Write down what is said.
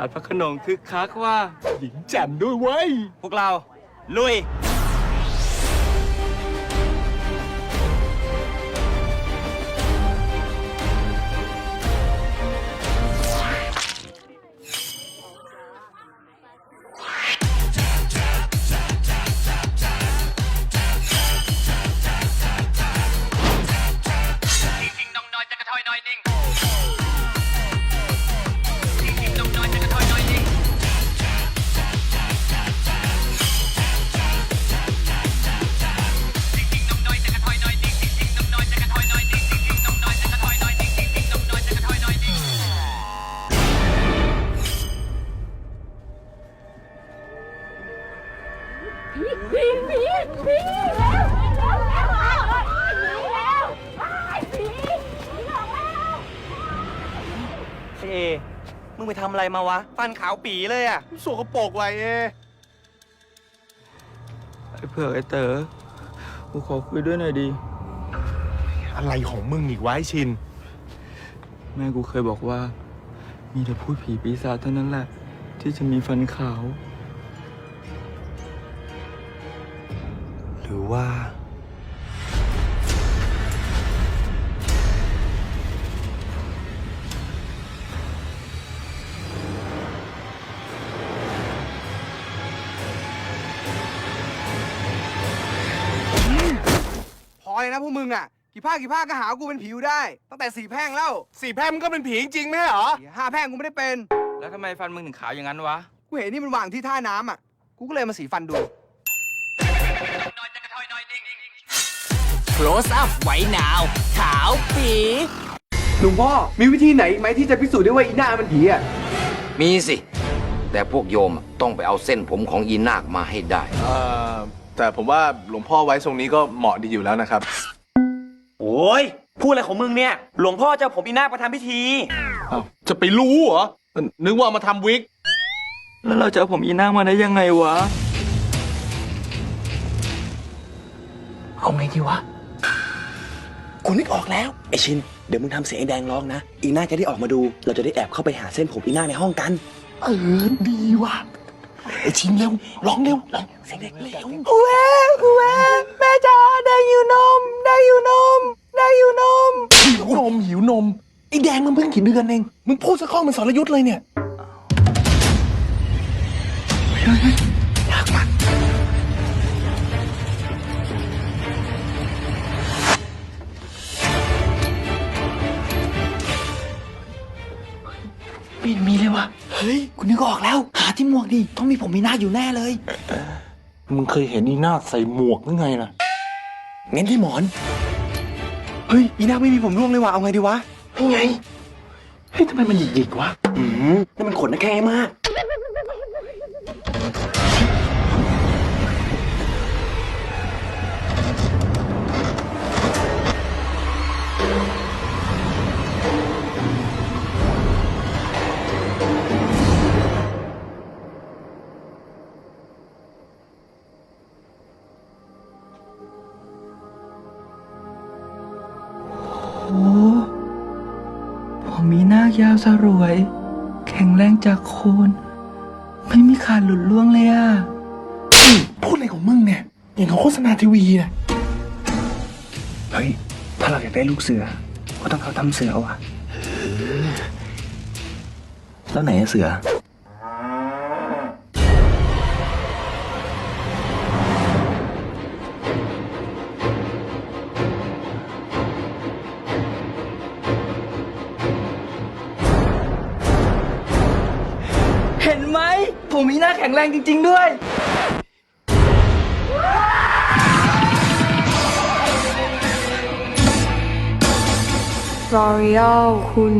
าทพระโขนงคึกคักว่า หญิงแจ่มด้วยเว้ย พวกเรา ลุย ผีผีผีแล้วแล้วแล้วผีแล้วไอ้ผีผีออกแล้วเอ มึงไปทำอะไรมาวะ ฟันขาวปีเลยอะสกปรกไว้เอไอ้เผือกไอ้เต๋อกูขอคุยด้วยหน่อยดี อะไรของมึงอีกวะไอ้ชิน แม่กูเคยบอกว่า มีแต่พูดผีปีศาจเท่านั้นแหละ ที่จะมีฟันขาว รือว่า พอเลยนะพวกมึงอะ กี่ภาคกี่ภาคก็หากูเป็นผิวได้ ตั้งแต่สี่แพร่งแล้วสี่แพร่งมันก็เป็นผีจริงๆไม่ใช่เหรอ สี่ห้าแพร่งกูไม่ได้เป็น แล้วทำไมฟันมึงถึงขาวอย่างนั้นวะ กูเห็นนี่มันวางที่ท่าน้ำอะ กูก็เลยมาสีฟันดู close up ไว้หนาว ขาวปีหลวงพ่อ มีวิธีไหนอีกไหมที่จะพิสูจน์ได้ว่าอีหน้ามันผีอะ มีสิ แต่พวกโยมต้องไปเอาเส้นผมของยีนาคมาให้ได้ เอ่อแต่ผมว่าหลวงพ่อไว้ทรงนี้ก็เหมาะดีอยู่แล้วนะครับ โอ้ยพูดอะไรของมึงเนี่ย หลวงพ่อจะเอาผมอีนาคมาทำพิธี อ้าวจะไปรู้เหรอ นึกว่ามาทำวิก แล้วเราจะเอาผมอีนาคมาได้ยังไงวะ เอาไงดีวะ กูนึกออกแล้วไอชินเดี๋ยวมึงทำเสียงไอ้แดงร้องนะ อีน่าจะได้ออกมาดู เราจะได้แอบเข้าไปหาเส้นผมอีน่าในห้องกัน เออดีว่ะไอชินเร็วร้องเร็วร้องเสียงเด็กเร็วแม่แม่แม่จ๋าได้อยู่นม ได้อยู่นม ได้อยู่นมหิวนมหิวนมไอแดงมันเพิ่งกี่เดือนเองมึงพูดสะข้องเป็นสรยุทธ์เลยเนี่ย ไม่เห็นมีเลยวะเฮ้ยกูนึกออกแล้ว หาที่หมวกดิต้องมีผมมีหน้าอยู่แน่เลย มึงเคยเห็นอีนาคใส่หมวกหรือไงล่ะ งั้นที่หมอน เฮ้ยอีหน้าไม่มีผมร่วงเลยว่ะเอาไงดีวะนี่ไง เฮ้ยทำไมมันหยิกๆวะ อืมนั่นมันขนนะแค่มาก ผมมีหน้ายาวสรวย แข็งแรงจากโคน ไม่มีขาดหลุดล่วงเลยอะ พูดอะไรของมึงเนี่ยอย่างเขาโฆษณาทีวีน่ะเฮ้ย ถ้าเราอยากได้ลูกเสือ ก็ต้องเขาทำเสือว่ะ แล้วไหนอะเสือ ผมมีหน้าแข็งแรงจริง ๆ ด้วย L'Oreal คุณ